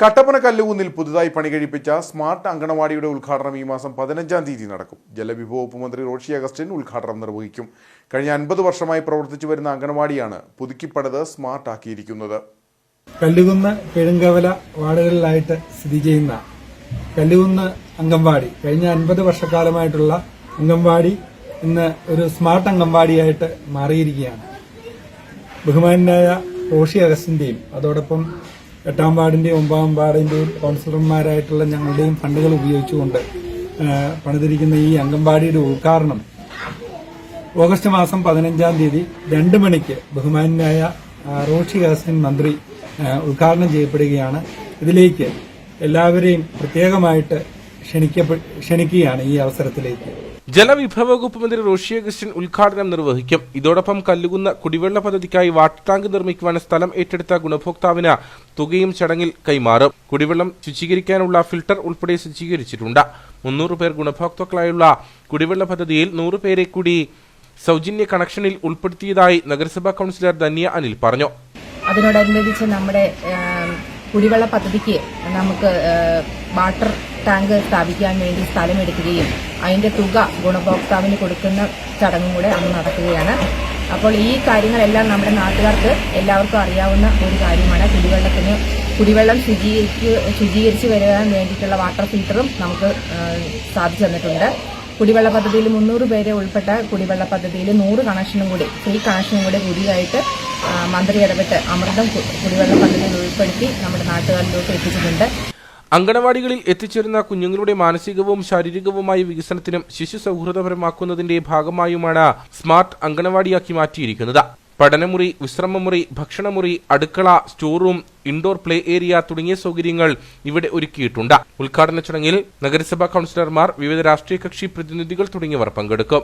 കട്ടപ്പന കല്ലുകുന്നിൽ പുതുതായി പണി കഴിപ്പിച്ച സ്മാർട്ട് അങ്കണവാടിയുടെ ഉദ്ഘാടനം ഈ മാസം പതിനഞ്ചാം തീയതി നടക്കും. ജലവിഭവ വകുപ്പ് മന്ത്രി റോഷി അഗസ്റ്റിൻ ഉദ്ഘാടനം നിർവഹിക്കും. കഴിഞ്ഞ അൻപത് വർഷമായി പ്രവർത്തിച്ചു വരുന്ന അങ്കണവാടിയാണ് പുതുക്കിപ്പടത് സ്മാർട്ട് ആക്കിയിരിക്കുന്നത് കല്ലുകുന്ന് പെരുങ്കവല വാർഡുകളിലായിട്ട് സ്ഥിതി ചെയ്യുന്ന കല്ലുകുന്ന് അംഗൻവാടി കഴിഞ്ഞ അൻപത് വർഷക്കാലമായിട്ടുള്ള അംഗൻവാടി ഇന്ന് ഒരു സ്മാർട്ട് അംഗൻവാടിയായിട്ട് മാറിയിരിക്കുകയാണ്. ബഹുമാനായ റോഷി അഗസ്റ്റിന്റെയും അതോടൊപ്പം എട്ടാം വാർഡിന്റെയും ഒമ്പതാം വാർഡിന്റെയും കൗൺസിലർമാരായിട്ടുള്ള ഞങ്ങളുടെയും ഫണ്ടുകൾ ഉപയോഗിച്ചുകൊണ്ട് പണിതിരിക്കുന്ന ഈ അംഗൻവാടിയുടെ ഉദ്ഘാടനം ഓഗസ്റ്റ് മാസം പതിനഞ്ചാം തീയതി രണ്ട് മണിക്ക് ബഹുമാനായ റോഷി ഹാസിൻ മന്ത്രി ഉദ്ഘാടനം ചെയ്യപ്പെടുകയാണ്. ഇതിലേക്ക് എല്ലാവരെയും പ്രത്യേകമായിട്ട് ക്ഷണിക്കപ്പെ- ക്ഷണിക്കുകയാണ് ഈ അവസരത്തിലേക്ക്. ജലവിഭവ വകുപ്പ് മന്ത്രി റോഷി അഗസ്റ്റിൻ ഉദ്ഘാടനം നിർവഹിക്കും. ഇതോടൊപ്പം കല്ലുകുന്ന കുടിവെള്ള പദ്ധതിക്കായി വാട്ടർ ടാങ്ക് നിർമ്മിക്കുവാൻ സ്ഥലം ഏറ്റെടുത്ത ഗുണഭോക്താവിന് തുകയും ചടങ്ങിൽ കൈമാറും. കുടിവെള്ളം ശുചീകരിക്കാനുള്ള ഫിൽട്ടർ ഉൾപ്പെടെ സജ്ജീകരിച്ചിട്ടുണ്ട്. മുന്നൂറ് പേർ ഗുണഭോക്താക്കളായുള്ള കുടിവെള്ള പദ്ധതിയിൽ നൂറ് പേരെ കൂടി സൗജന്യ കണക്ഷനിൽ ഉൾപ്പെടുത്തിയതായി നഗരസഭാ കൌൺസിലർ ധന്യ അനിൽ പറഞ്ഞു. അതിനോടനുബന്ധിച്ച് നമ്മുടെ കുടിവെള്ള പദ്ധതിക്ക് നമുക്ക് വാട്ടർ ടാങ്ക് സ്ഥാപിക്കാൻ വേണ്ടി സ്ഥലമെടുക്കുകയും അതിന്റെ തുക ഗുണഭോക്താവിന് കൊടുക്കുന്ന ചടങ്ങും കൂടെ അന്ന് നടക്കുകയാണ്. അപ്പോൾ ഈ കാര്യങ്ങളെല്ലാം നമ്മുടെ നാട്ടുകാർക്ക് എല്ലാവർക്കും അറിയാവുന്ന ഒരു കാര്യമാണ്. കുടിവെള്ളത്തിന് കുടിവെള്ളം ശുചീകരിച്ച് ശുചീകരിച്ച് വരാൻ വേണ്ടിയിട്ടുള്ള വാട്ടർ ഫിൽറ്ററും നമുക്ക് സ്ഥാപിച്ചു തന്നിട്ടുണ്ട്. കുടിവെള്ള പദ്ധതിയിൽ മുന്നൂറ് പേരെ ഉൾപ്പെട്ട കുടിവെള്ള പദ്ധതിയിൽ നൂറ് കണക്ഷനും കൂടി ഫ്രീ കണക്ഷനും കൂടി പുതിയതായിട്ട് മന്ത്രി ഇടപെട്ട് അമൃതം കുടിവെള്ള പദ്ധതിയിൽ ഉൾപ്പെടുത്തി നമ്മുടെ നാട്ടുകാരിലോട്ട് എത്തിച്ചിട്ടുണ്ട്. അങ്കണവാടികളിൽ എത്തിച്ചേരുന്ന കുഞ്ഞുങ്ങളുടെ മാനസികവും ശാരീരികവുമായ വികസനത്തിനും ശിശു സൗഹൃദപരമാക്കുന്നതിന്റെ ഭാഗമായുമാണ് സ്മാർട്ട് അങ്കണവാടിയാക്കി മാറ്റിയിരിക്കുന്നത്. പഠനമുറി വിശ്രമമുറി ഭക്ഷണമുറി അടുക്കള store room indoor play area തുടങ്ങിയ സൗകര്യങ്ങൾ ഇവിടെ ഒരുക്കിയിട്ടുണ്ട്. ഉദ്ഘാടന ചടങ്ങിൽ നഗരസഭാ കൌൺസിലർമാർ വിവിധ രാഷ്ട്രീയ കക്ഷി പ്രതിനിധികൾ തുടങ്ങിയവർ പങ്കെടുക്കും.